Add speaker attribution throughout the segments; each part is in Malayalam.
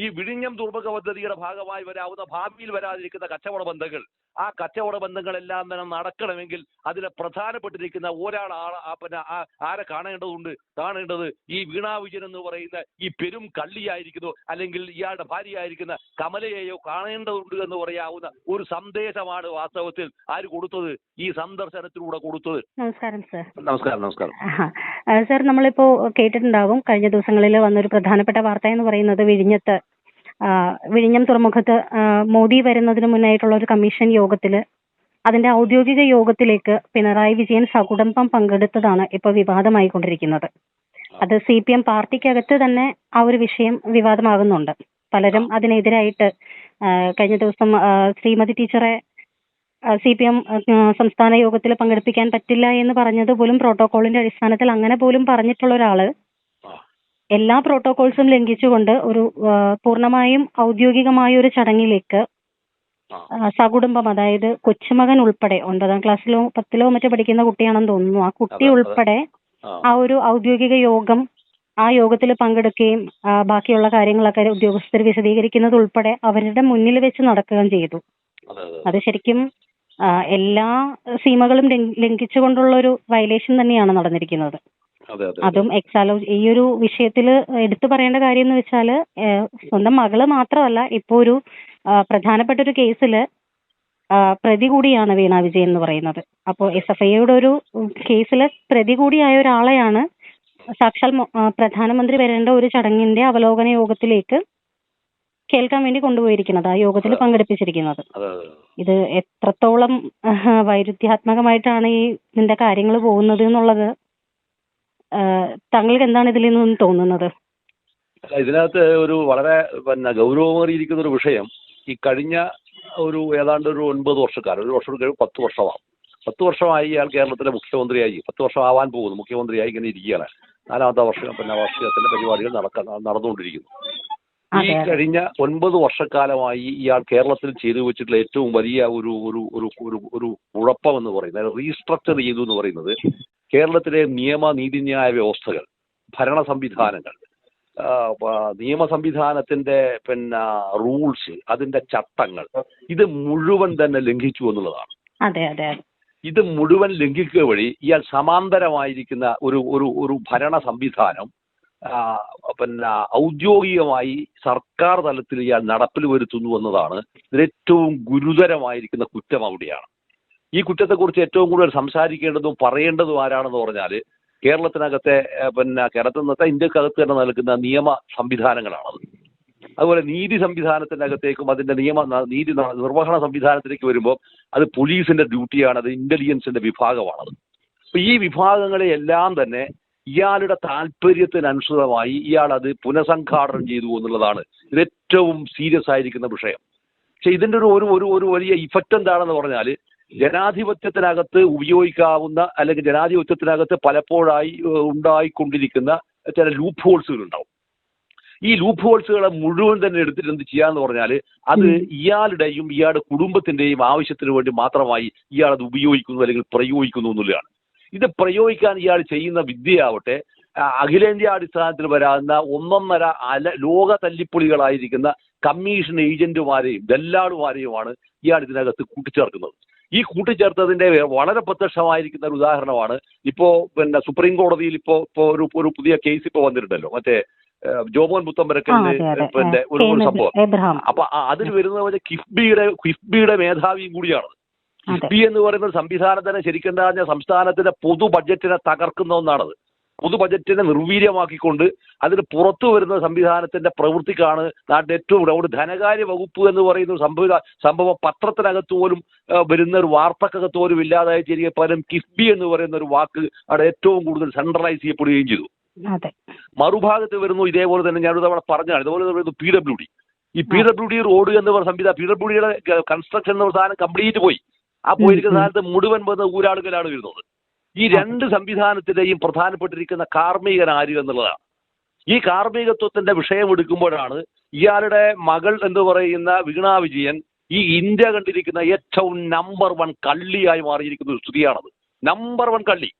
Speaker 1: ഈ വിഴിഞ്ഞം തുറമുഖ പദ്ധതിയുടെ ഭാഗമായി വരാവുന്ന ഭാവിയിൽ വരാതിരിക്കുന്ന കച്ചവട ബന്ധങ്ങൾ ആ കച്ചവട ബന്ധങ്ങളെല്ലാം തന്നെ നടക്കണമെങ്കിൽ അതിലെ പ്രധാനപ്പെട്ടിരിക്കുന്ന ഒരാൾ പിന്നെ ആരെ കാണേണ്ടതുണ്ട്? കാണേണ്ടത് ഈ വീണാ വിജയൻ എന്ന് പറയുന്ന ഈ പെരും കള്ളിയായിരിക്കുന്നു അല്ലെങ്കിൽ ഇയാളുടെ ഭാര്യയായിരിക്കുന്ന കമലയെയോ കാണേണ്ടതുണ്ട് എന്ന് പറയാവുന്ന ഒരു സന്ദേശമാണ് വാസ്തവത്തിൽ ആര് കൊടുത്തത്? ഈ സന്ദർശനത്തിലൂടെ കൊടുത്തത്.
Speaker 2: നമസ്കാരം സർ.
Speaker 1: നമസ്കാരം നമസ്കാരം.
Speaker 2: സർ നമ്മളിപ്പോ കേട്ടിട്ടുണ്ടാവും കഴിഞ്ഞ ദിവസങ്ങളിൽ വന്നൊരു പ്രധാനപ്പെട്ട വാർത്ത എന്ന് പറയുന്നത് വിഴിഞ്ഞത്ത് വിഴിഞ്ഞം തുറമുഖത്ത് മോദി വരുന്നതിന് മുന്നായിട്ടുള്ള ഒരു കമ്മീഷൻ യോഗത്തിൽ അതിന്റെ ഔദ്യോഗിക യോഗത്തിലേക്ക് പിണറായി വിജയൻ സകുടുംബം പങ്കെടുത്തതാണ് ഇപ്പൊ വിവാദമായിക്കൊണ്ടിരിക്കുന്നത് അത് സി പി എം പാർട്ടിക്കകത്ത് തന്നെ ആ ഒരു വിഷയം വിവാദമാകുന്നുണ്ട് പലരും അതിനെതിരായിട്ട് കഴിഞ്ഞ ദിവസം ശ്രീമതി ടീച്ചറെ സി പി എം സംസ്ഥാന യോഗത്തിൽ പങ്കെടുപ്പിക്കാൻ പറ്റില്ല എന്ന് പറഞ്ഞത് പോലും പ്രോട്ടോകോളിന്റെ അടിസ്ഥാനത്തിൽ അങ്ങനെ പോലും പറഞ്ഞിട്ടുള്ള
Speaker 1: ഒരാൾ.
Speaker 2: എല്ലാ പ്രോട്ടോകോൾസും ലംഘിച്ചുകൊണ്ട് ഒരു പൂർണമായും ഔദ്യോഗികമായ ഒരു ചടങ്ങിലേക്ക് സകുടുംബം അതായത് കൊച്ചുമകൻ ഉൾപ്പെടെ ഒൻപതാം ക്ലാസ്സിലോ പത്തിലോ മറ്റോ പഠിക്കുന്ന കുട്ടിയാണെന്ന് തോന്നുന്നു. ആ കുട്ടി. ഉൾപ്പെടെ
Speaker 1: ആ.
Speaker 2: ഒരു ഔദ്യോഗിക യോഗം ആ യോഗത്തിൽ പങ്കെടുക്കുകയും ബാക്കിയുള്ള കാര്യങ്ങളൊക്കെ ഉദ്യോഗസ്ഥർ വിശദീകരിക്കുന്നത് ഉൾപ്പെടെ അവരുടെ മുന്നിൽ വെച്ച് നടക്കുകയും ചെയ്തു.
Speaker 1: അതെ
Speaker 2: ശരിക്കും എല്ലാ സീമകളും ലംഘ- ലംഘിച്ചുകൊണ്ടുള്ള ഒരു വയലേഷൻ തന്നെയാണ് നടന്നിരിക്കുന്നത്.
Speaker 1: അതെ
Speaker 2: എക്സാലോ ഈ ഒരു വിഷയത്തിൽ എടുത്തു പറയേണ്ട കാര്യം എന്ന് വെച്ചാൽ സ്വന്തം മകൾ മാത്രമല്ല ഇപ്പോ ഒരു പ്രധാനപ്പെട്ട ഒരു കേസിൽ ആ, പ്രതി കൂടിയാണ് വീണ വിജയൻ എന്ന് പറയുന്നത്. അപ്പോൾ എസ് എഫ് ഐയുടെ ഒരു കേസിലെ പ്രതി കൂടിയായ ഒരാളെയാണ് സാക്ഷാൽ പ്രധാനമന്ത്രി വരേണ്ട ഒരു ചടങ്ങിന്റെ അവലോകന യോഗത്തിലേക്ക് കേൾക്കാൻ വേണ്ടി കൊണ്ടുപോയിരിക്കുന്നത് ആ യോഗത്തിൽ പങ്കെടുപ്പിച്ചിരിക്കുന്നത്. ഇത് എത്രത്തോളം വൈരുദ്ധ്യാത്മകമായിട്ടാണ് ഈ ഇതിന്റെ കാര്യങ്ങൾ പോകുന്നത് എന്നുള്ളത് താങ്കൾക്ക് എന്താണ് ഇതിൽ നിന്നും തോന്നുന്നത്?
Speaker 1: ഇതിനകത്ത് ഒരു വളരെ പിന്നെ ഗൗരവമേറിയിരിക്കുന്ന ഒരു വിഷയം ഈ കഴിഞ്ഞ ഒരു ഏതാണ്ട് ഒരു ഒൻപത് വർഷക്കാലം ഒരു വർഷം കഴിഞ്ഞ് പത്ത് വർഷമാവും. പത്ത് വർഷമായി ഇയാൾ കേരളത്തിലെ മുഖ്യമന്ത്രിയായി. പത്ത് വർഷം ആവാൻ പോകുന്നു മുഖ്യമന്ത്രിയായി ഇങ്ങനെ ഇരിക്കുകയാണ്. നാലാമത്തെ വർഷം പിന്നെ വർഷത്തിന്റെ പരിപാടികൾ നടക്ക നടന്നുകൊണ്ടിരിക്കുന്നു. ഈ കഴിഞ്ഞ ഒൻപത് വർഷക്കാലമായി ഇയാൾ കേരളത്തിൽ ചെയ്തു വെച്ചിട്ടുള്ള ഏറ്റവും വലിയ ഒരു ഒരു ഒരു ഒരു ഒരു കുഴപ്പം എന്ന് പറയുന്നത് റീസ്ട്രക്ചർ ചെയ്തു എന്ന് പറയുന്നത് കേരളത്തിലെ നിയമ നീതിന്യായ വ്യവസ്ഥകൾ ഭരണ സംവിധാനങ്ങൾ നിയമ സംവിധാനത്തിന്റെ പിന്നെ റൂൾസ് അതിന്റെ ചട്ടങ്ങൾ ഇത് മുഴുവൻ തന്നെ ലംഘിച്ചു എന്നുള്ളതാണ്.
Speaker 2: അതെ അതെ
Speaker 1: ഇത് മുഴുവൻ ലംഘിക്കുക വഴി ഇയാൾ സമാന്തരമായിരിക്കുന്ന ഒരു ഒരു ഒരു ഭരണ സംവിധാനം പിന്നെ ഔദ്യോഗികമായി സർക്കാർ തലത്തിൽ ഇയാൾ നടപ്പിൽ വരുത്തുന്നു എന്നതാണ് ഏറ്റവും ഗുരുതരമായിരിക്കുന്ന കുറ്റം അവിടെയാണ്. ഈ കുറ്റത്തെക്കുറിച്ച് ഏറ്റവും കൂടുതൽ സംസാരിക്കേണ്ടതും പറയേണ്ടതും ആരാണെന്ന് പറഞ്ഞാൽ കേരളത്തിനകത്തെ പിന്നെ കേരളത്തിൽ നിന്നത്തെ ഇന്ത്യക്കകത്ത് തന്നെ നൽകുന്ന നിയമ സംവിധാനങ്ങളാണത്. അതുപോലെ നീതി സംവിധാനത്തിനകത്തേക്കും അതിന്റെ നിയമ നീതി നിർവഹണ സംവിധാനത്തിലേക്ക് വരുമ്പോൾ അത് പോലീസിന്റെ ഡ്യൂട്ടിയാണ് അത് ഇന്റലിജൻസിന്റെ വിഭാഗമാണത്. അപ്പൊ ഈ വിഭാഗങ്ങളെ എല്ലാം തന്നെ ഇയാളുടെ താല്പര്യത്തിനനുസൃതമായി ഇയാൾ അത് പുനഃസംഘാടനം ചെയ്തു എന്നുള്ളതാണ് ഇത് ഏറ്റവും സീരിയസ് ആയിരിക്കുന്ന വിഷയം. പക്ഷെ ഇതിന്റെ ഒരു ഒരു ഒരു ഒരു വലിയ ഇഫക്റ്റ് എന്താണെന്ന് പറഞ്ഞാൽ ജനാധിപത്യത്തിനകത്ത് ഉപയോഗിക്കാവുന്ന അല്ലെങ്കിൽ ജനാധിപത്യത്തിനകത്ത് പലപ്പോഴായി ഉണ്ടായിക്കൊണ്ടിരിക്കുന്ന ചില ലൂപ്പ് ഹോൾസുകൾ ഉണ്ടാവും ഈ ലൂപ്പ് ഹോൾസുകളെ മുഴുവൻ തന്നെ എടുത്തിട്ട് എന്ത് ചെയ്യാന്ന് പറഞ്ഞാൽ അത്. ഇയാളുടെയും ഇയാളുടെ കുടുംബത്തിന്റെയും ആവശ്യത്തിന് വേണ്ടി മാത്രമായി ഇയാൾ അത് ഉപയോഗിക്കുന്നു അല്ലെങ്കിൽ പ്രയോഗിക്കുന്നു എന്നുള്ളതാണ്. ഇത് പ്രയോഗിക്കാൻ ഇയാൾ ചെയ്യുന്ന വിദ്യയാവട്ടെ അഖിലേന്ത്യാ അടിസ്ഥാനത്തിൽ വരാവുന്ന ഒന്നൊന്നര അല ലോക തല്ലിപ്പൊളികളായിരിക്കുന്ന കമ്മീഷൻ ഏജന്റുമാരെയും ദല്ലാളുമാരെയുമാണ് ഇയാൾ ഇതിനകത്ത് കൂട്ടിച്ചേർക്കുന്നത്. ഈ കൂട്ടിച്ചേർത്തതിന്റെ വളരെ പ്രത്യക്ഷമായിരിക്കുന്ന ഒരു ഉദാഹരണമാണ്. ഇപ്പോ പിന്നെ സുപ്രീം കോടതിയിൽ ഇപ്പോ ഇപ്പോ ഒരു ഒരു പുതിയ കേസ് ഇപ്പോ വന്നിട്ടുണ്ടല്ലോ. മറ്റേ ജോമോൻ
Speaker 2: ആ
Speaker 1: പുത്തമ്പരക്കലിന്
Speaker 2: അതെ അതെ.
Speaker 1: പിന്നെ ഒരു ഒരു സംഭവം. അപ്പൊ അതിൽ വരുന്ന പോലെ കിഫ്ബിയുടെ കിഫ്ബിയുടെ മേധാവിയും കൂടിയാണ്. കിഫ്ബി എന്ന് പറയുന്ന സംവിധാനം സംവിധാനത്തിനെ ശരിക്കും സംസ്ഥാനത്തിന്റെ പൊതു ബഡ്ജറ്റിനെ തകർക്കുന്ന ഒന്നാണത്. പൊതു ബജറ്റിനെ നിർവീര്യമാക്കിക്കൊണ്ട് അതിന് പുറത്തു വരുന്ന സംവിധാനത്തിന്റെ പ്രവൃത്തിക്കാണ് നാട്ടിൽ ഏറ്റവും കൂടുതൽ അവിടെ ധനകാര്യ വകുപ്പ് എന്ന് പറയുന്ന സംഭവ സംഭവം പത്രത്തിനകത്ത് പോലും വരുന്ന ഒരു വാർത്തക്കകത്ത് പോലും ഇല്ലാതായി ചെയ്യുക പകരം കിഫ്ബി എന്ന് പറയുന്ന ഒരു വാക്ക് അവിടെ ഏറ്റവും കൂടുതൽ സെൻട്രലൈസ് ചെയ്യപ്പെടുകയും ചെയ്തു. മറുഭാഗത്ത് വരുന്നു ഇതേപോലെ തന്നെ ഞാനൊരു തവണ പറഞ്ഞാണ് ഇതുപോലെ വരുന്നു പി ഡബ്ല്യു ഡി. ഈ പി ഡബ്ല്യു ഡി റോഡ് എന്ന് പറഞ്ഞ സംവിധാനം പി ഡബ്ല്യു ഡിയുടെ കൺസ്ട്രക്ഷൻ എന്ന സാധനം കംപ്ലീറ്റ് പോയി. ആ പോയിരിക്കുന്ന. സാധനത്ത് മുഴുവൻ വന്ന ഊരാളുകളാണ് വരുന്നത്. ഈ രണ്ട് സംവിധാനത്തിന്റെയും പ്രധാനപ്പെട്ടിരിക്കുന്ന കാർമ്മികൻ ആര് എന്നുള്ളതാണ്. ഈ കാർമ്മികത്വത്തിന്റെ വിഷയം എടുക്കുമ്പോഴാണ് ഇയാളുടെ മകൾ എന്ന് പറയുന്ന വീണാ വിജയൻ ഈ ഇന്ത്യ കണ്ടിരിക്കുന്ന ഏറ്റവും നമ്പർ വൺ കള്ളിയായി മാറിയിരിക്കുന്ന ഒരു സ്ഥിതിയാണത് നമ്പർ വൺ കള്ളി.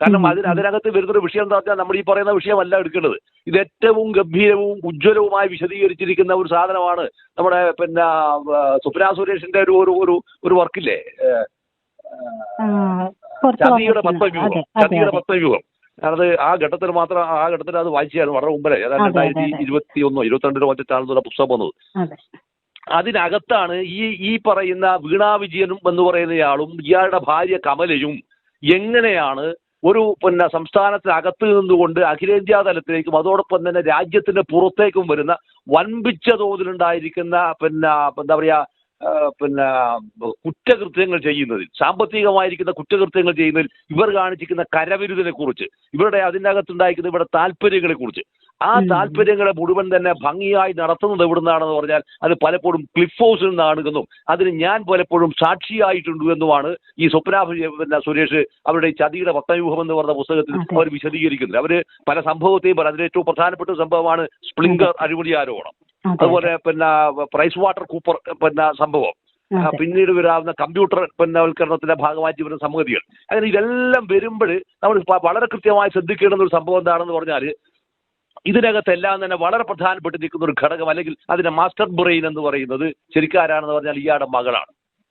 Speaker 1: കാരണം അതിന്. അതിനകത്ത് വരുന്നൊരു വിഷയം എന്താ പറഞ്ഞാൽ നമ്മൾ ഈ പറയുന്ന വിഷയമല്ല എടുക്കേണ്ടത്. ഇത് ഏറ്റവും ഗംഭീരവും ഉജ്ജ്വലവുമായി വിശദീകരിച്ചിരിക്കുന്ന ഒരു സാധനമാണ് നമ്മുടെ പിന്നെ സുപ്രാ സുരേഷിന്റെ ഒരു ഒരു ഒരു വർക്കില്ലേ ചതിയുടെ
Speaker 2: അതെ
Speaker 1: ചതിയുടെ
Speaker 2: അതെ.
Speaker 1: പത്മവ്യൂഹം അത് ആ ഘട്ടത്തിൽ മാത്രം ആ ഘട്ടത്തിൽ അത് വായിച്ചായിരുന്നു വളരെ മുമ്പേ. ഏതാണ്ട് രണ്ടായിരത്തി. ഇരുപത്തി ഒന്നോ ഇരുപത്തിരണ്ടിലോ മറ്റാണെന്നുള്ള പുസ്തകം വന്നത്.
Speaker 2: അതെ.
Speaker 1: അതിനകത്താണ് ഈ ഈ പറയുന്ന വീണാ വിജയനും എന്ന് പറയുന്നയാളും ഇയാളുടെ ഭാര്യ കമലയും എങ്ങനെയാണ് ഒരു പിന്നെ സംസ്ഥാനത്തിനകത്ത് നിന്നുകൊണ്ട് അഖിലേന്ത്യാ തലത്തിലേക്കും അതോടൊപ്പം തന്നെ രാജ്യത്തിന്റെ പുറത്തേക്കും വരുന്ന വൻപിച്ച തോതിലുണ്ടായിരിക്കുന്ന പിന്നെ എന്താ പറയാ പിന്നെ കുറ്റകൃത്യങ്ങൾ ചെയ്യുന്നതിൽ സാമ്പത്തികമായിരിക്കുന്ന കുറ്റകൃത്യങ്ങൾ ചെയ്യുന്നതിൽ ഇവർ കാണിച്ചിരിക്കുന്ന കരവിരുതിനെ കുറിച്ച് ഇവരുടെ അതിനകത്തുണ്ടായിരിക്കുന്ന ഇവരുടെ താല്പര്യങ്ങളെ കുറിച്ച് ആ. താല്പര്യങ്ങളെ മുഴുവൻ തന്നെ ഭംഗിയായി നടത്തുന്നത് എവിടുന്നാണെന്ന് പറഞ്ഞാൽ അത് പലപ്പോഴും ക്ലിഫ് ഹൗസിൽ നിന്നാണെന്നും അതിന് ഞാൻ പലപ്പോഴും സാക്ഷിയായിട്ടുണ്ട് എന്നുമാണ് ഈ സ്വപ്ന പിന്നെ സുരേഷ് അവരുടെ ഈ ചതിയുടെ പത്തവ്യൂഹം എന്ന് പറഞ്ഞ പുസ്തകത്തിൽ അവർ വിശദീകരിക്കുന്നത് അവർ പല സംഭവത്തെയും പറയും അതിൽ ഏറ്റവും പ്രധാനപ്പെട്ട സംഭവമാണ് സ്പ്ലിങ്കർ അഴിമതി ആരോപണം. അതുപോലെ പിന്നെ പ്രൈസ് വാട്ടർ കൂപ്പർ പിന്നെ സംഭവം. പിന്നീട് വരാവുന്ന കമ്പ്യൂട്ടർ പിന്നവൽക്കരണത്തിന്റെ ഭാഗമായിട്ട് വരുന്ന സംഗതികൾ. അങ്ങനെ ഇതെല്ലാം വരുമ്പോൾ നമ്മൾ വളരെ കൃത്യമായി ശ്രദ്ധിക്കേണ്ടുന്ന ഒരു സംഭവം എന്താണെന്ന് പറഞ്ഞാൽ ഇതിനകത്തെല്ലാം തന്നെ വളരെ പ്രധാനപ്പെട്ട് നിൽക്കുന്ന ഒരു ഘടകം അല്ലെങ്കിൽ അതിന്റെ മാസ്റ്റർ ബ്രെയിൻ എന്ന് പറയുന്നത് ശരിക്കാരാണെന്ന് പറഞ്ഞാൽ ഇയാളുടെ മകളാണ്.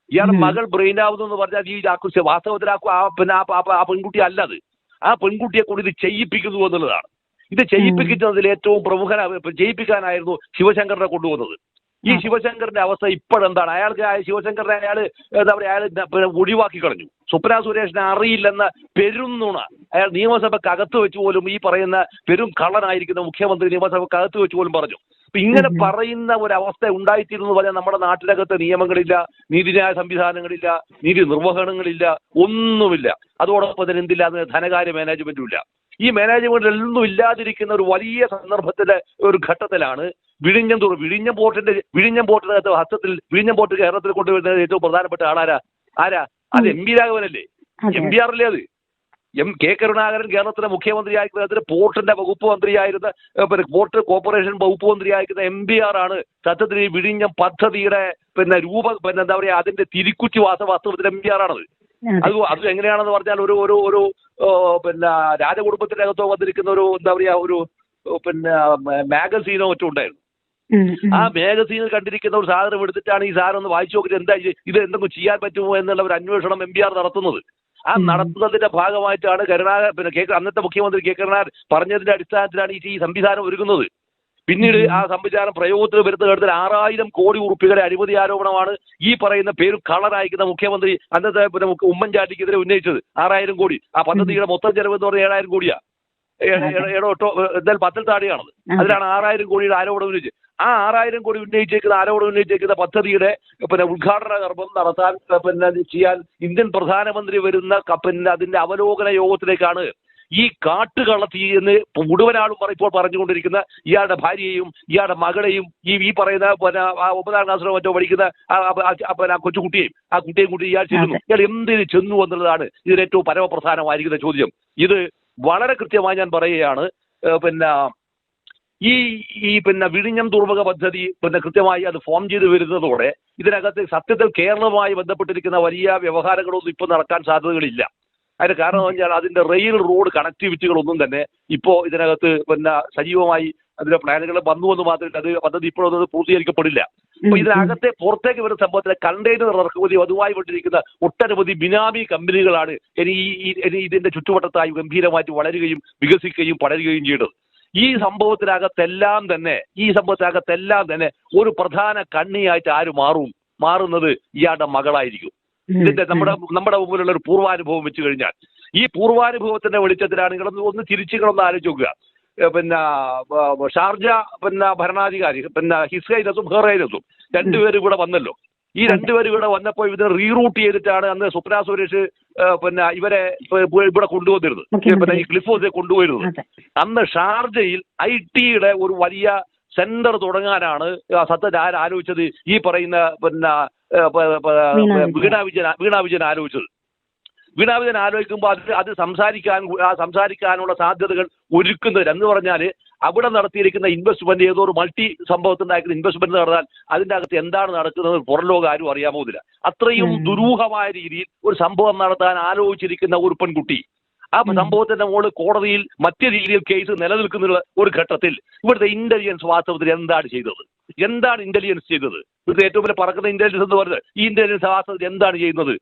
Speaker 1: ഇയാളുടെ മകൾ ബ്രെയിൻ ആവുന്നു എന്ന് പറഞ്ഞാൽ ഈ ആക്കുശ വാസ്തവത്തിൽ ആ പിന്നെ ആ പെൺകുട്ടി അല്ലത് ആ പെൺകുട്ടിയെ കൂടി ഇത് ചെയ്യിപ്പിക്കുന്നു എന്നുള്ളതാണ്. ഇത് ചെയ്യിപ്പിക്കുന്നതിൽ ഏറ്റവും പ്രമുഖന ചെയ്യിപ്പിക്കാനായിരുന്നു ശിവശങ്കറിനെ കൊണ്ടുപോകുന്നത്. ഈ. ശിവശങ്കറിന്റെ അവസ്ഥ ഇപ്പോഴെന്താണ്? അയാൾക്ക് ശിവശങ്കറിനെ അയാൾ എന്താ പറയുക അയാൾ ഒഴിവാക്കി കളഞ്ഞു. സുപ്ര സുരേഷിനെ അറിയില്ലെന്ന പെരുന്നുണ അയാൾ നിയമസഭയ്ക്ക് അകത്ത് വെച്ച് പോലും ഈ പറയുന്ന പെരും കള്ളനായിരിക്കുന്ന മുഖ്യമന്ത്രി നിയമസഭയ്ക്ക് അകത്ത് വെച്ച് പോലും പറഞ്ഞു. അപ്പൊ ഇങ്ങനെ പറയുന്ന ഒരു അവസ്ഥ ഉണ്ടായിത്തീരുന്നു പറഞ്ഞാൽ നമ്മുടെ നാട്ടിനകത്ത് നിയമങ്ങളില്ല നീതിന്യായ സംവിധാനങ്ങളില്ല നീതി നിർവഹണങ്ങളില്ല ഒന്നുമില്ല. അതോടൊപ്പം തന്നെ എന്തില്ല? അതിന് ധനകാര്യ മാനേജ്മെന്റും ഇല്ല. ഈ മാനേജ്മെന്റിലൊന്നും ഇല്ലാതിരിക്കുന്ന ഒരു വലിയ സന്ദർഭത്തിലെ ഒരു ഘട്ടത്തിലാണ് വിഴിഞ്ഞം തുറ വിഴിഞ്ഞം പോർട്ടിന്റെ വിഴിഞ്ഞം പോർട്ടിനകത്ത് ഹസ്തത്തിൽ വിഴിഞ്ഞം പോർട്ട് കേരളത്തിൽ കൊണ്ടുവരുന്നത് ഏറ്റവും പ്രധാനപ്പെട്ട ആളാരാ? ആരാ? അത്. എം പി രാഘവനല്ലേ? എം പി ആറല്ലേ അത്? എം കെ കരുണാകരൻ കേരളത്തിലെ മുഖ്യമന്ത്രിയായിരിക്കുന്ന അതിന് പോർട്ടിന്റെ വകുപ്പ് മന്ത്രിയായിരുന്ന പിന്നെ പോർട്ട് കോർപ്പറേഷൻ വകുപ്പ് മന്ത്രിയായിരിക്കുന്ന എം പി ആർ ആണ് സത്യത്തിൽ ഈ വിഴിഞ്ഞം പദ്ധതിയുടെ പിന്നെ രൂപ പിന്നെ എന്താ പറയാ അതിന്റെ തിരിക്കുറ്റി വാസ വാസ്തവത്തിൽ എം പി ആർ ആണത്. അത്
Speaker 2: അതെ
Speaker 1: എങ്ങനെയാണെന്ന് പറഞ്ഞാൽ ഒരു ഒരു ഒരു പിന്നെ രാജകുടുംബത്തിന്റെ അകത്തോ വന്നിരിക്കുന്ന ഒരു എന്താ പറയാ ഒരു പിന്നെ മാഗസീനോ മറ്റും ഉണ്ടായിരുന്നു. ആ മാഗസീനിൽ കണ്ടിരിക്കുന്ന ഒരു സാധനം എടുത്തിട്ടാണ് ഈ സാധനം ഒന്ന് വായിച്ചു നോക്കിയിട്ട് എന്താ ഇത് എന്തെങ്കിലും ചെയ്യാൻ പറ്റുമോ എന്നുള്ള ഒരു അന്വേഷണം എം പി ആർ നടത്തുന്നത് ആ. നടത്തുന്നതിന്റെ ഭാഗമായിട്ടാണ് കരുണാകരൻ പിന്നെ കെ അന്നത്തെ മുഖ്യമന്ത്രി കെ കരുണാകരൻ പറഞ്ഞതിന്റെ അടിസ്ഥാനത്തിലാണ് ഈ സംവിധാനം ഒരുങ്ങുന്നത് പിന്നീട് ആ സംവിധാനം പ്രയോഗത്തിൽ വരുന്ന കാര്യത്തിൽ ആറായിരം കോടി ഉറുപ്പികളുടെ അഴിമതി ആരോപണമാണ് ഈ പറയുന്ന പേര് കളറായിരിക്കുന്ന മുഖ്യമന്ത്രി അന്നത്തെ പിന്നെ ഉമ്മൻചാണ്ടിക്കെതിരെ ഉന്നയിച്ചത്. ആറായിരം കോടി. ആ പദ്ധതിയുടെ മൊത്തം ചെലവ് എന്ന് പറഞ്ഞാൽ ഏഴായിരം കോടിയാ. ഏഴോ എട്ടോ എന്തായാലും പത്തിൽ താഴെയാണത്. അതിലാണ് ആറായിരം കോടിയുടെ ആരോപണം ഉന്നയിച്ചത്. ആ ആറായിരം കോടി ഉന്നയിച്ചേക്കുന്ന ആരോപണം ഉന്നയിച്ചേക്കുന്ന പദ്ധതിയുടെ പിന്നെ ഉദ്ഘാടന കർമ്മം നടത്താൻ പിന്നെ ചെയ്യാൻ ഇന്ത്യൻ പ്രധാനമന്ത്രി വരുന്ന പിന്നെ അതിന്റെ അവലോകന യോഗത്തിലേക്കാണ് ഈ കാട്ടുകള്ളത്തി എന്ന് മുഴുവനാളും ഇപ്പോൾ പറഞ്ഞുകൊണ്ടിരിക്കുന്ന ഇയാളുടെ ഭാര്യയെയും ഇയാളുടെ മകളെയും ഈ ഈ പറയുന്ന പിന്നെ ഒമ്പതാം ക്ലാസ്സിലോ മറ്റോ പഠിക്കുന്ന പിന്നെ കൊച്ചുകുട്ടിയെയും ആ കുട്ടിയെയും കൂട്ടി ഇയാൾ ചെല്ലുന്നു. ഇയാൾ എന്തിന് ചെന്നു എന്നുള്ളതാണ് ഇതിന് ഏറ്റവും പരമപ്രധാനമായിരിക്കുന്ന ചോദ്യം. ഇത് വളരെ കൃത്യമായി ഞാൻ പറയുകയാണ്. പിന്നെ ഈ ഈ പിന്നെ വിഴിഞ്ഞം തുറമുഖ പദ്ധതി പിന്നെ കൃത്യമായി അത് ഫോം ചെയ്ത് വരുന്നതോടെ ഇതിനകത്ത് സത്യത്തിൽ കേരളവുമായി ബന്ധപ്പെട്ടിരിക്കുന്ന വലിയ വ്യവഹാരങ്ങളൊന്നും ഇപ്പൊ നടക്കാൻ സാധ്യതകളില്ല. അതിന് കാരണം എന്ന് പറഞ്ഞാൽ അതിന്റെ റെയിൽ റോഡ് കണക്ടിവിറ്റികളൊന്നും തന്നെ ഇപ്പോ ഇതിനകത്ത് പിന്നെ സജീവമായി അതിന്റെ പ്ലാനുകൾ വന്നു എന്ന് മാത്രമല്ല അത് പദ്ധതി ഇപ്പോഴൊന്നും അത് പൂർത്തീകരിക്കപ്പെടില്ല. അപ്പൊ. ഇതിനകത്തെ പുറത്തേക്ക് വരുന്ന സംഭവത്തിൽ കണ്ടെയ്നർ ഇറക്കുമതി അതുമായി കൊണ്ടിരിക്കുന്ന ഒട്ടനവധി ബിനാമി കമ്പനികളാണ് ഇനി ഈ ഇനി ഇതിന്റെ ചുറ്റുവട്ടത്തായി ഗംഭീരമായിട്ട് വളരുകയും വികസിക്കുകയും പടരുകയും ചെയ്തത്. ഈ സംഭവത്തിനകത്തെല്ലാം തന്നെ ഈ സംഭവത്തിനകത്തെല്ലാം തന്നെ ഒരു പ്രധാന കണ്ണിയായിട്ട് ആര് മാറും? മാറുന്നത് ഇയാളുടെ മകളായിരിക്കും. ഇതിന്റെ നമ്മുടെ നമ്മുടെ മുമ്പിലുള്ള ഒരു പൂർവാനുഭവം വെച്ച് കഴിഞ്ഞാൽ ഈ പൂർവാനുഭവത്തിന്റെ വെളിച്ചത്തിലാണ് നിങ്ങളൊന്ന് ഒന്ന് തിരിച്ചുകളൊന്ന് ആലോചിച്ച് നോക്കുക. പിന്നെ ഷാർജ പിന്നെ ഭരണാധികാരി പിന്നെ ഹിസ്കൈനസും ഹെറൈനസും രണ്ടുപേരും ഇവിടെ വന്നല്ലോ. ഈ. രണ്ടുപേരും ഇവിടെ വന്നപ്പോൾ ഇതിനെ റീറൂട്ട് ചെയ്തിട്ടാണ് അന്ന് സ്വപ്ന സുരേഷ് പിന്നെ ഇവരെ ഇവിടെ കൊണ്ടുവന്നിരുന്നത്. പിന്നെ ഈ ക്ലിഫ് ഹൗസിൽ
Speaker 2: കൊണ്ടുപോയിരുന്നത്.
Speaker 1: അന്ന് ഷാർജയിൽ ഐ ടിയുടെ ഒരു വലിയ സെന്റർ തുടങ്ങാനാണ് സത്യം സത്യത്തിൽ ആലോചിച്ചത്? ഈ പറയുന്ന പിന്നെ
Speaker 2: വീണ വിജയൻ.
Speaker 1: വീണ ആലോചിച്ചത് വീണ വിജയൻ ആലോചിക്കുമ്പോൾ അത് അത് സംസാരിക്കാൻ സംസാരിക്കാനുള്ള സാധ്യതകൾ ഒരുക്കുന്നത് എന്ന് പറഞ്ഞാൽ അവിടെ നടത്തിയിരിക്കുന്ന ഇൻവെസ്റ്റ്മെന്റ് ഏതോ ഒരു മൾട്ടി സംഭവത്തിനായിരിക്കുന്ന ഇൻവെസ്റ്റ്മെന്റ് നടന്നാൽ അതിന്റെ അകത്ത് എന്താണ് നടക്കുന്നത് പുറം ലോകം ആരും അറിയാൻ പോകുന്നില്ല. അത്രയും ദുരൂഹമായ രീതിയിൽ ഒരു സംഭവം നടത്താൻ ആലോചിച്ചിരിക്കുന്ന ഒരു പെൺകുട്ടി ആ
Speaker 2: സംഭവത്തെ
Speaker 1: സംഭവത്തിന്റെ മുകളിൽ കോടതിയിൽ മറ്റു രീതിയിൽ കേസ് നിലനിൽക്കുന്ന ഒരു ഘട്ടത്തിൽ ഇവിടുത്തെ ഇന്റലിജൻസ് വാസ്തവത്തിൽ എന്താണ് ചെയ്തത്? എന്താണ് ഇന്റലിജൻസ് ചെയ്തത്? ഇവിടുത്തെ ഏറ്റവും വലിയ പറക്കുന്ന ഇന്റലിജൻസ് എന്ന് പറയുന്നത് ഈ ഇന്റലിജൻസ് വാസ്തവത്തിൽ എന്താണ് ചെയ്യുന്നത്?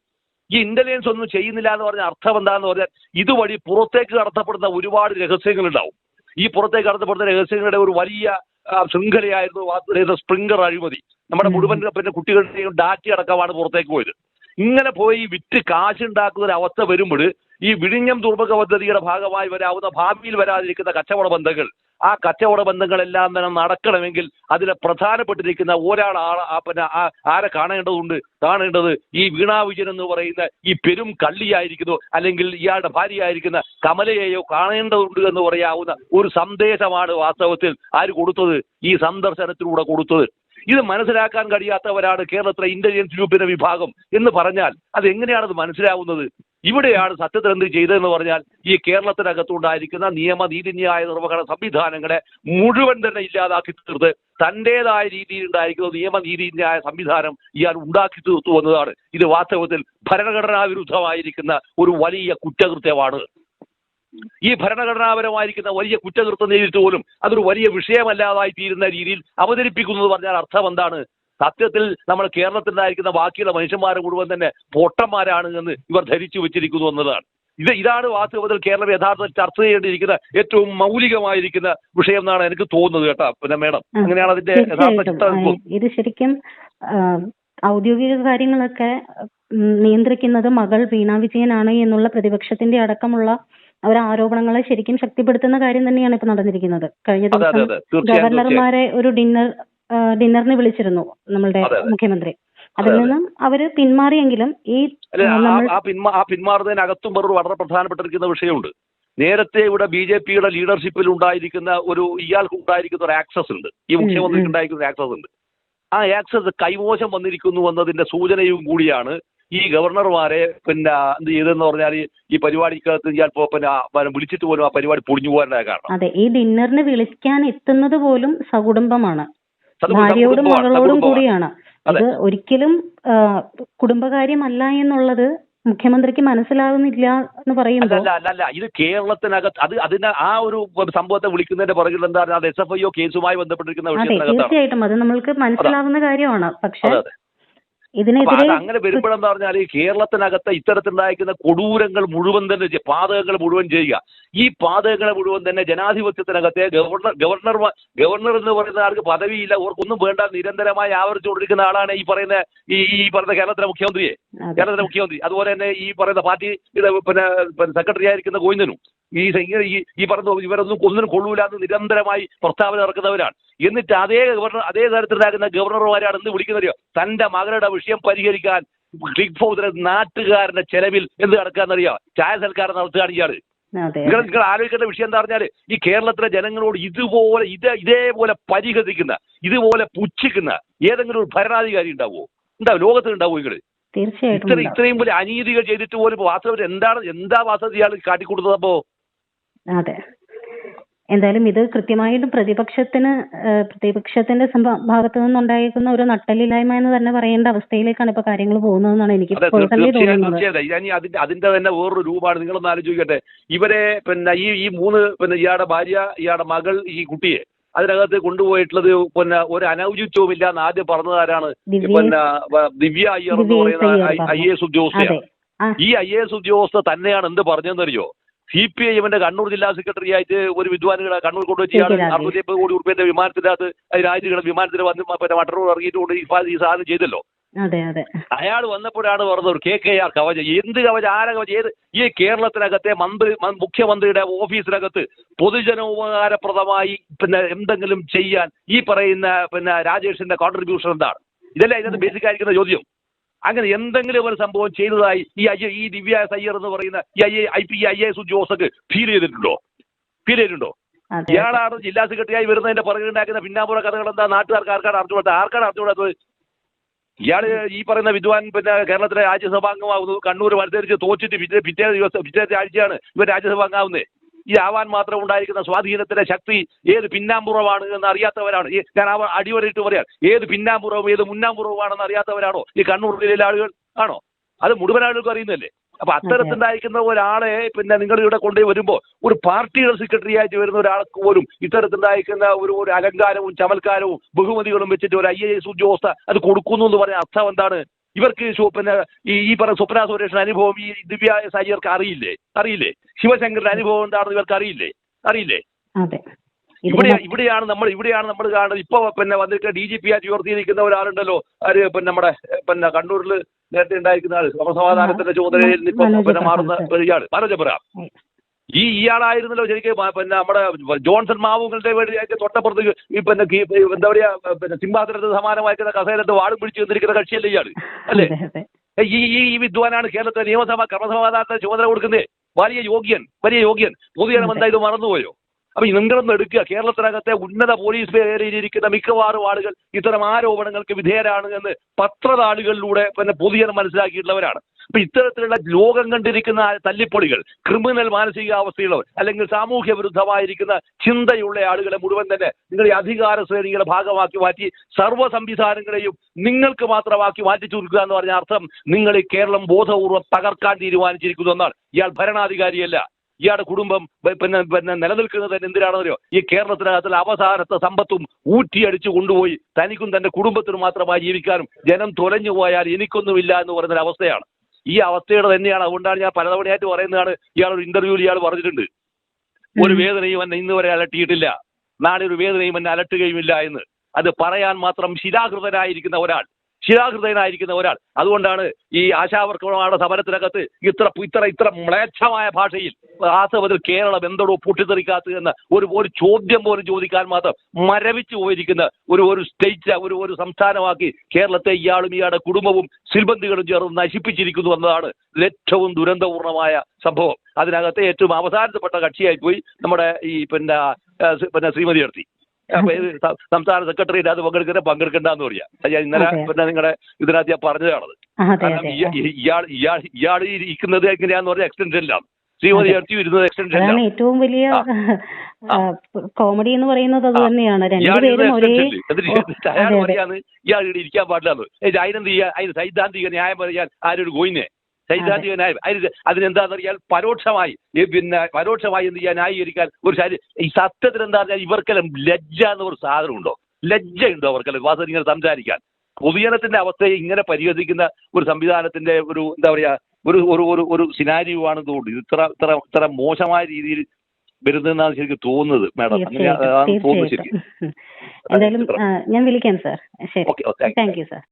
Speaker 1: ഈ ഇന്റലിജൻസ് ഒന്നും ചെയ്യുന്നില്ല എന്ന് പറഞ്ഞ അർത്ഥം എന്താന്ന് പറഞ്ഞാൽ ഇതുവഴി പുറത്തേക്ക് കടത്തപ്പെടുന്ന ഒരുപാട് രഹസ്യങ്ങൾ രഹസ്യങ്ങളുണ്ടാവും. ഈ പുറത്തേക്ക് കടത്തപ്പെടുന്ന രഹസ്യങ്ങളുടെ ഒരു വലിയ ശൃംഖലയായിരുന്നു സ്പ്രിങ്കർ സ്പ്രിംഗർ അഴിമതി. നമ്മുടെ. മുഴുവൻ പിന്നെ കുട്ടികളുടെയും ഡാറ്റ അടക്കമാണ് പുറത്തേക്ക് പോയത്. ഇങ്ങനെ പോയി വിറ്റ് കാശുണ്ടാക്കുന്ന ഒരു അവസ്ഥ വരുമ്പോൾ ഈ വിഴിഞ്ഞം തുറമുഖ പദ്ധതിയുടെ ഭാഗമായി വരാവുന്ന ഭാവിയിൽ വരാതിരിക്കുന്ന കച്ചവട ബന്ധങ്ങൾ ആ കച്ചവട ബന്ധങ്ങളെല്ലാം തന്നെ നടക്കണമെങ്കിൽ അതിൽ പ്രധാനപ്പെട്ടിരിക്കുന്ന ഒരാൾ പിന്നെ ആരെ കാണേണ്ടതുണ്ട്? കാണേണ്ടത് ഈ വീണാ വിജയൻ എന്ന് പറയുന്ന ഈ പെരും കള്ളിയായിരിക്കുന്നു അല്ലെങ്കിൽ ഇയാളുടെ ഭാര്യയായിരിക്കുന്ന കമലയെയോ കാണേണ്ടതുണ്ട് എന്ന് പറയാവുന്ന ഒരു സന്ദേശമാണ് വാസ്തവത്തിൽ ആര് കൊടുത്തത്? ഈ സന്ദർശനത്തിലൂടെ കൊടുത്തത്. ഇത് മനസ്സിലാക്കാൻ കഴിയാത്തവരാണ് കേരളത്തിലെ ഇന്റലിജൻസ് ഗ്രൂപ്പിന്റെ വിഭാഗം എന്ന് പറഞ്ഞാൽ അത് എങ്ങനെയാണ് അത് മനസ്സിലാവുന്നത്? ഇവിടെയാണ് സത്യത്തിൽ എന്ത് ചെയ്തതെന്ന് പറഞ്ഞാൽ ഈ കേരളത്തിനകത്തുണ്ടായിരിക്കുന്ന നിയമ നീതിന്യായ നിർവഹണ സംവിധാനങ്ങളെ മുഴുവൻ തന്നെ ഇല്ലാതാക്കി തീർത്ത് തന്റേതായ രീതിയിൽ ഉണ്ടായിരിക്കുന്ന നിയമ നീതിന്യായ സംവിധാനം ഇയാൾ ഉണ്ടാക്കി തീർത്തു എന്നതാണ്. ഇത് വാസ്തവത്തിൽ ഭരണഘടനാ വിരുദ്ധമായിരിക്കുന്ന ഒരു വലിയ കുറ്റകൃത്യമാണ്. ഈ ഭരണഘടനാപരമായിരിക്കുന്ന വലിയ കുറ്റകൃത്യം നേരിട്ട് പോലും അതൊരു വലിയ വിഷയമല്ലാതായി തീരുന്ന രീതിയിൽ അവതരിപ്പിക്കുന്നത് പറഞ്ഞാൽ അർത്ഥം എന്താണ്? സത്യത്തിൽ നമ്മൾ കേരളത്തിലുണ്ടായിരിക്കുന്ന ബാക്കിയുള്ള മനുഷ്യന്മാരെ മുഴുവൻ തന്നെ പൊട്ടന്മാരാണ് എന്ന് ഇവർ ധരിച്ചു വെച്ചിരിക്കുന്നു എന്നതാണ്. ഇത് ഇതാണ് വാസ്തവത്തിൽ കേരളം യഥാർത്ഥത്തിൽ ചർച്ച ചെയ്യേണ്ടിയിരിക്കുന്ന ഏറ്റവും മൗലികമായിരിക്കുന്ന വിഷയം എന്നാണ് എനിക്ക് തോന്നുന്നത് കേട്ടോ. പിന്നെ മേഡം അങ്ങനെയാണ് അതിന്റെ യഥാർത്ഥ
Speaker 2: ഇത് ശരിക്കും ഔദ്യോഗിക കാര്യങ്ങളൊക്കെ നിയന്ത്രിക്കുന്നത് മകൾ വീണ വിജയനാണ് എന്നുള്ള പ്രതിപക്ഷത്തിന്റെ അടക്കമുള്ള ഒരു ആരോപണങ്ങളെ ശരിക്കും ശക്തിപ്പെടുത്തുന്ന കാര്യം തന്നെയാണ് ഇപ്പൊ നടന്നിരിക്കുന്നത്. കഴിഞ്ഞ ദിവസം ഗവർണർമാരെ ഒരു ഡിന്നർ ഡിന്നറിന് വിളിച്ചിരുന്നു നമ്മളുടെ. മുഖ്യമന്ത്രി. അതിൽ
Speaker 1: അതെ, അതെ.
Speaker 2: നിന്നും അവർ പിന്മാറിയെങ്കിലും ഈ ആ,
Speaker 1: പിന്മാറുന്നതിനകത്തും വേറൊരു വളരെ പ്രധാനപ്പെട്ടിരിക്കുന്ന വിഷയമുണ്ട്. നേരത്തെ ഇവിടെ ബി ജെ പിയുടെ ലീഡർഷിപ്പിൽ ഉണ്ടായിരിക്കുന്ന ഒരു ഇയാൾക്ക് ഉണ്ടായിരിക്കുന്ന ഒരു ആക്സസ് ഉണ്ട്. ഈ മുഖ്യമന്ത്രിക്ക് ഉണ്ടായിരിക്കുന്ന ആക്സസ് ഉണ്ട്. ആ ആക്സസ് കൈമോശം വന്നിരിക്കുന്നു എന്നതിന്റെ സൂചനയും കൂടിയാണ് ഈ ഗവർണർമാരെ പിന്നെ എന്ത് ചെയ്തെന്ന് പറഞ്ഞാൽ ഈ- പരിപാടിക്കകത്ത് ഇയാൾ ഇപ്പോ പിന്നെ വിളിച്ചിട്ട് പോലും ആ പരിപാടി പൊളിഞ്ഞു പോകാനുള്ള കാരണം.
Speaker 2: അതെ ഈ ഡിന്നറിന് വിളിക്കാൻ എത്തുന്നത് പോലും സകുടുംബമാണ്. ഭാര്യയോടും മകളോടും കൂടിയാണ്.
Speaker 1: അത്.
Speaker 2: ഇത് ഒരിക്കലും കുടുംബകാര്യമല്ല എന്നുള്ളത് മുഖ്യമന്ത്രിക്ക് മനസ്സിലാകുന്നില്ല എന്ന് പറയുമ്പോൾ
Speaker 1: അല്ല അല്ല അല്ല ഇത് കേരളത്തിനകത്ത് അത് അതിന് ആ ഒരു സംഭവത്തെ വിളിക്കുന്നതിന്റെ പുറകിൽ എന്താ അത് എസ് എഫ് ഐ ഒ കേസുമായി ബന്ധപ്പെട്ടിരിക്കുന്ന
Speaker 2: തീർച്ചയായിട്ടും. അത് നമ്മൾക്ക് മനസ്സിലാവുന്ന കാര്യമാണ്. പക്ഷെ ഇതിനെതിരെ
Speaker 1: അങ്ങനെ വരുമ്പോഴെന്ന് പറഞ്ഞാൽ ഈ കേരളത്തിനകത്ത് ഇത്തരത്തിലുണ്ടായിരിക്കുന്ന കൊടൂരങ്ങൾ മുഴുവൻ തന്നെ പാതകങ്ങൾ മുഴുവൻ ചെയ്യുക. ഈ പാതകങ്ങളെ മുഴുവൻ തന്നെ ജനാധിപത്യത്തിനകത്തെ ഗവർണർ ഗവർണർ ഗവർണർ എന്ന് പറയുന്ന ആൾക്ക് പദവിയില്ല. ഓർക്കൊന്നും വേണ്ട നിരന്തരമായി ആവർത്തിച്ചുകൊണ്ടിരിക്കുന്ന ആളാണ് ഈ പറയുന്ന ഈ ഈ പറയുന്ന കേരളത്തിലെ മുഖ്യമന്ത്രിയെ. കേരളത്തിലെ മുഖ്യമന്ത്രി. അതുപോലെ തന്നെ ഈ പറയുന്ന പിന്നെ പിന്നെ സെക്രട്ടറി ആയിരിക്കുന്ന ഗോവിന്ദനും. ഈ ഇങ്ങനെ ഈ ഈ പറഞ്ഞ ഇവരൊന്നും ഒന്നിനും കൊള്ളൂല എന്ന് നിരന്തരമായി പ്രസ്താവന ഇറക്കുന്നവരാണ് എന്നിട്ട് അതേ ഗവർണർ അതേ തരത്തിലാകുന്ന ഗവർണർമാരാണ് ഇന്ന് വിളിക്കുന്നത് തന്റെ മകളുടെ വിഷയം പരിഹരിക്കാൻ ക്ലിക്ക് ഫോസിലെ നാട്ടുകാരന്റെ ചെലവിൽ എന്ത് നടക്കാന്നറിയാം ചായ സൽക്കാരം നടത്തുകയാണ്
Speaker 2: ഇയാൾ
Speaker 1: നിങ്ങൾ നിങ്ങൾ ആലോചിക്കേണ്ട വിഷയം എന്താ പറഞ്ഞാൽ ഈ കേരളത്തിലെ ജനങ്ങളോട് ഇതുപോലെ ഇത് ഇതേപോലെ പരിഹസിക്കുന്ന ഇതുപോലെ പുച്ഛിക്കുന്ന ഏതെങ്കിലും ഒരു ഭരണാധികാരി ഉണ്ടാവോ ഉണ്ടാവും ലോകത്തിൽ ഉണ്ടാവും നിങ്ങൾ ഇത്ര ഇത്രയും വലിയ അനീതികൾ ചെയ്തിട്ട് പോലും വാസ്തവത്തിൽ എന്താണ് എന്താ വാസ്തവത്തിൽ ഇയാൾ കാട്ടിക്കൊടുത്തത് അപ്പോ?
Speaker 2: അതെ. എന്തായാലും ഇത് കൃത്യമായിട്ടും പ്രതിപക്ഷത്തിന് പ്രതിപക്ഷത്തിന്റെ ഭാഗത്തു നിന്നുണ്ടായിരിക്കുന്ന ഒരു നട്ടലില്ലായ്മ എന്ന് തന്നെ പറയേണ്ട അവസ്ഥയിലേക്കാണ് ഇപ്പൊ കാര്യങ്ങൾ പോകുന്നതെന്നാണ് എനിക്ക് പേഴ്സണലി തോന്നുന്നത്.
Speaker 1: അതിന്റെ അതിന്റെ തന്നെ വേറൊരു രൂപമാണ്. നിങ്ങളൊന്ന് ആലോചിക്കട്ടെ. ഇവരെ പിന്നെ ഈ ഈ മൂന്ന് പിന്നെ ഇയാളുടെ ഭാര്യ ഇയാളുടെ മകൾ ഈ കുട്ടിയെ അതിനകത്ത് കൊണ്ടുപോയിട്ടുള്ളത് പിന്നെ ഒരു അനൗചിത്വം ഇല്ല എന്ന് ആദ്യം പറഞ്ഞതാരാണ് പിന്നെ ദിവ്യ അയ്യർ എന്ന് പറയുന്ന ഐ എ എസ് ഉദ്യോഗസ്ഥയാണ് ഈ ഐ എ എസ് ഉദ്യോഗസ്ഥ തന്നെയാണ് എന്ത് പറഞ്ഞതെന്നറിയോ? സി പി ഐ എമ്മിന്റെ കണ്ണൂർ ജില്ലാ സെക്രട്ടറി ആയിട്ട് ഒരു വിദ്വാനുകളെ കണ്ണൂർ കൊണ്ടുവച്ച് ഇയാൾ അറുപത്തി എൺപത് കോടി റുപ്യന്റെ വിമാനത്തിനകത്ത് രാജ്യങ്ങൾ വിമാനത്തിൽ വന്ന് പിന്നെ മട്ടന്നൂർ ഇറങ്ങിയിട്ട് കൊണ്ട് ഈ സാധനം ചെയ്തല്ലോ. അയാൾ വന്നപ്പോഴാണ് പറഞ്ഞത് ഒരു കെ കെ ആർ കവചം. എന്ത് കവചം? ആര കവചം? ഏത്? ഈ കേരളത്തിനകത്തെ മന്ത്രി മുഖ്യമന്ത്രിയുടെ ഓഫീസിനകത്ത് പൊതുജനോപകാരപ്രദമായി പിന്നെ എന്തെങ്കിലും ചെയ്യാൻ ഈ പറയുന്ന പിന്നെ രാജേഷിന്റെ കോൺട്രിബ്യൂഷൻ എന്താണ്? ഇതല്ലേ ഇതിനകത്ത് ബേസിക് ആയിരിക്കുന്ന ചോദ്യം. അങ്ങനെ എന്തെങ്കിലും ഒരു സംഭവം ചെയ്തതായി ഈ ഐ ഈ ദിവ്യ സയ്യർ എന്ന് പറയുന്ന ഈ I I P I S ഉദ്യോഗസ്ഥർക്ക് ഫീൽ ചെയ്തിട്ടുണ്ടോ? ഫീൽ ചെയ്തിട്ടുണ്ടോ? ഇയാളാണ് ജില്ലാ സെക്രട്ടറിയായി വരുന്നതിന്റെ പുറകിലുണ്ടാക്കുന്ന പിന്നാമ്പുറ കഥകൾ എന്താ? നാട്ടുകാർക്ക് ആർക്കാണ് അറിഞ്ഞുകൂടാത്തത്? ആർക്കാണ് അറിഞ്ഞുകൂടാത്തത്? ഇയാൾ ഈ പറയുന്ന വിദ്വാൻ പിന്നെ കേരളത്തിലെ രാജ്യസഭാംഗമാകുന്നു കണ്ണൂർ മത്സരിച്ച് തോറ്റിട്ട് പിറ്റേ പിറ്റേ ദിവസം പിറ്റേ ആഴ്ചയാണ് ഇവർ രാജ്യസഭാംഗമാവുന്നത് ഈ ആവാൻ മാത്രം ഉണ്ടായിരിക്കുന്ന സ്വാധീനത്തിന്റെ ശക്തി ഏത് പിന്നാമ്പുറമാണ് എന്ന് അറിയാത്തവരാണ്. ഞാൻ അടിവരയിട്ട് പറയാം. ഏത് പിന്നാമ്പുറവും ഏത് മുന്നാമ്പുറവുമാണെന്ന് അറിയാത്തവരാണോ? ഈ കണ്ണൂർ ജില്ലയിലെ ആളുകൾ ആണോ? അത് മുഴുവൻ ആളുകൾക്കും അറിയുന്നതല്ലേ? അപ്പൊ അത്തരത്തിലുണ്ടായിരിക്കുന്ന ഒരാളെ പിന്നെ നിങ്ങൾ ഇവിടെ കൊണ്ടുപോയി വരുമ്പോൾ ഒരു പാർട്ടിയുടെ സെക്രട്ടറി ആയിട്ട് വരുന്ന ഒരാൾക്ക് പോലും ഇത്തരത്തിലുണ്ടായിരിക്കുന്ന ഒരു ഒരു അലങ്കാരവും ചമൽക്കാരവും ബഹുമതികളും വെച്ചിട്ട് ഒരു ഐ എ എസ് ഉദ്യോഗസ്ഥ അത് കൊടുക്കുന്നു എന്ന് പറഞ്ഞ അർത്ഥം എന്താണ്? ഇവർക്ക് സ്വപ്ന പിന്നെ ഈ ഈ പറഞ്ഞ സ്വപ്ന സുരേഷൻ അനുഭവം ഈ ദിവ്യ സായിയർക്ക് അറിയില്ലേ? അറിയില്ലേ? ശിവശങ്കറിന്റെ അനുഭവം എന്താണെന്ന് ഇവർക്ക് അറിയില്ലേ? അറിയില്ലേ? ഇവിടെ ഇവിടെയാണ് നമ്മൾ ഇവിടെയാണ് നമ്മൾ കാണുന്നത്. ഇപ്പൊ പിന്നെ വന്നിട്ട് ഡി ജി പി ആയിട്ട് ഉയർത്തിയിരിക്കുന്ന ഒരാളുണ്ടല്ലോ. ആര് പിന്നെ നമ്മുടെ പിന്നെ കണ്ണൂരിൽ നേരത്തെ ഉണ്ടായിരിക്കുന്ന ആൾ ക്രമസമാധാനത്തിന്റെ ചുമതലയിൽ നിന്ന് ഇപ്പൊ പിന്നെ മാറുന്ന
Speaker 2: പ്രസാദ്.
Speaker 1: ഒരു ആൾ മനോജ് എബ്രഹാം
Speaker 2: ഉം.
Speaker 1: ഈ ഇയാളായിരുന്നല്ലോ ശരിക്കും പിന്നെ നമ്മുടെ ജോൺസൺ മാവുങ്ങളുടെ വേണ്ടി അതിന്റെ തൊട്ടപ്പുറത്ത് ഈ പിന്നെ എന്താ പറയാ പിന്നെ സിംഹാസനത്തിന് സമാനമായിരിക്കുന്ന കസേരത്ത് വാടും പിടിച്ച് വന്നിരിക്കുന്ന കക്ഷിയല്ലേ ഇയാൾ? അല്ലേ? ഈ ഈ ഈ വിദ്വാനാണ് കേരളത്തിലെ നിയമസഭ ക്രമസമാധാനത്തിന് ചുമതല കൊടുക്കുന്നത് വലിയ യോഗ്യൻ വലിയ യോഗ്യൻ. പൊതുജനം എന്താ ഇത് മറന്നുപോയോ? അപ്പൊ നിങ്ങളൊന്ന് എടുക്കുക. കേരളത്തിനകത്തെ ഉന്നത പോലീസ് മേഖലയിലിരിക്കുന്ന മിക്കവാറും ആളുകൾ ഇത്തരം ആരോപണങ്ങൾക്ക് വിധേയരാണ് എന്ന് പത്രതാളുകളിലൂടെ പിന്നെ പൊതുജനം മനസ്സിലാക്കിയിട്ടുള്ളവരാണ്. അപ്പൊ ഇത്തരത്തിലുള്ള ലോകം കണ്ടിരിക്കുന്ന തല്ലിപ്പൊളികൾ ക്രിമിനൽ മാനസികാവസ്ഥയുള്ളവർ അല്ലെങ്കിൽ സാമൂഹ്യ വിരുദ്ധമായിരിക്കുന്ന ചിന്തയുള്ള ആളുകളെ മുഴുവൻ തന്നെ നിങ്ങൾ ഈ അധികാര ശ്രേണിയുടെ ഭാഗമാക്കി മാറ്റി സർവ സംവിധാനങ്ങളെയും നിങ്ങൾക്ക് മാത്രമാക്കി മാറ്റി ചുരുക്കുക എന്ന് പറഞ്ഞ അർത്ഥം നിങ്ങൾ ഈ കേരളം ബോധപൂർവം തകർക്കാൻ തീരുമാനിച്ചിരിക്കുന്നു എന്നാണ്. ഇയാൾ ഭരണാധികാരിയല്ല. ഇയാളുടെ കുടുംബം പിന്നെ പിന്നെ നിലനിൽക്കുന്നത് തന്നെ എന്തിനാണെന്നറിയോ? ഈ കേരളത്തിനകത്തുള്ള അവസാനത്തെ സമ്പത്തും ഊറ്റിയടിച്ചു കൊണ്ടുപോയി തനിക്കും തന്റെ കുടുംബത്തിനും മാത്രമായി ജീവിക്കാനും ജനം തുലഞ്ഞു പോയാൽ എനിക്കൊന്നുമില്ല എന്ന് പറയുന്ന അവസ്ഥയാണ് ഈ അവസ്ഥയുടെ തന്നെയാണ്. അതുകൊണ്ടാണ് ഞാൻ പലതവണയായിട്ട് പറയുന്നതാണ്. ഇയാൾ ഒരു ഇന്റർവ്യൂവിൽ ഇയാൾ പറഞ്ഞിട്ടുണ്ട്. ഒരു വേദനയും എന്നെ ഇന്ന് വരെ അലട്ടിയിട്ടില്ല. നാളെ ഒരു വേദനയും എന്നെ അലട്ടുകയുമില്ല എന്ന്. അത് പറയാൻ മാത്രം ശിലാകൃതനായിരിക്കുന്ന ഒരാൾ. ശിലാകൃതനായിരിക്കുന്ന ഒരാൾ. അതുകൊണ്ടാണ് ഈ ആശാവർക്കറുടെ സമരത്തിനകത്ത് ഇത്ര ഇത്ര ഇത്ര മ്ലേച്ഛമായ ഭാഷയിൽ ആസവതിൽ കേരളം എന്തോടോ പൊട്ടിത്തെറിക്കാത്തത് എന്ന ഒരു ഒരു ചോദ്യം പോലും ചോദിക്കാൻ മാത്രം മരവിച്ചു പോയിരിക്കുന്ന ഒരു ഒരു സ്റ്റേറ്റ് ഒരു ഒരു സംസ്ഥാനമാക്കി കേരളത്തെ ഇയാളും ഇയാളുടെ കുടുംബവും സിൽബന്ധികളും ചേർന്ന് നശിപ്പിച്ചിരിക്കുന്നു എന്നതാണ് ഏറ്റവും ദുരന്തപൂർണമായ സംഭവം. അതിനകത്തെ ഏറ്റവും അവസാനപ്പെട്ട കക്ഷിയായി പോയി നമ്മുടെ ഈ പിന്നെ പിന്നെ ശ്രീമതി എടുത്തി. അപ്പൊ ഇത് സ- സംസ്ഥാന സെക്രട്ടറി അത് പങ്കെടുക്കുന്ന പങ്കെടുക്കണ്ടെന്ന് പറയാ. ഞാൻ ഇന്നലെ. പിന്നെ നിങ്ങളുടെ ഇതിനകത്ത് ഞാൻ പറഞ്ഞതാണത്. കാരണം ഇയാൾ ഇയാൾ ഇയാൾ ഇരിക്കുന്നത് എങ്ങനെയാന്ന് പറഞ്ഞാൽ എക്സ്റ്റൻഷനിലാണ്. ശ്രീമതി
Speaker 2: അതെ.
Speaker 1: വരുന്നത് ഇരുന്നത് എക്സ്റ്റൻഷനിലാണ്
Speaker 2: ഏറ്റവും വലിയ കോമഡി എന്ന് പറയുന്നത് അത്. തന്നെയാണ്.
Speaker 1: ഇയാൾ
Speaker 2: ഒരേ
Speaker 1: ഇവിടെ ഇരിക്കാൻ പാടില്ലാന്ന് അതിനെന്ത് ചെയ്യാ? അതിന് സൈദ്ധാന്തിക ന്യായം പറയാൻ ഒരു ഗോയിനെ സൈദ്ധാന്തിക ന്യായം അതിന് അതിനെന്താണെന്നറിയാൽ പരോക്ഷമായി. പിന്നെ പരോക്ഷമായി എന്ത് ചെയ്യാൻ ന്യായീകരിക്കാൻ ഒരു ശരി ഈ സത്യത്തിൽ എന്താ പറഞ്ഞാൽ ഇവർക്കെല്ലാം ലജ്ജ എന്ന ഒരു സാധനമുണ്ടോ? ലജ്ജ ഉണ്ടോ അവർക്കെല്ലാം? വാസന ഇങ്ങനെ സംസാരിക്കാൻ. പൊതുജനത്തിന്റെ അവസ്ഥയെ ഇങ്ങനെ പരിഹസിക്കുന്ന ഒരു സംവിധാനത്തിന്റെ ഒരു എന്താ പറയാ ഒരു ഒരു ഒരു ഒരു സിനാരിയോ ആണ് തോന്നുന്നത് ഇത്ര ഇത്ര ഇത്ര മോശമായ രീതിയിൽ വരുന്നതെന്നാണ് ശരിക്കും തോന്നുന്നത് മാഡം. അങ്ങനെ
Speaker 2: തോന്നുന്നത്
Speaker 1: തോന്നുന്നു ശരിക്കും.
Speaker 2: എന്തായാലും ഞാൻ വിളിക്കാം സാർ. ശരി. Thank you sir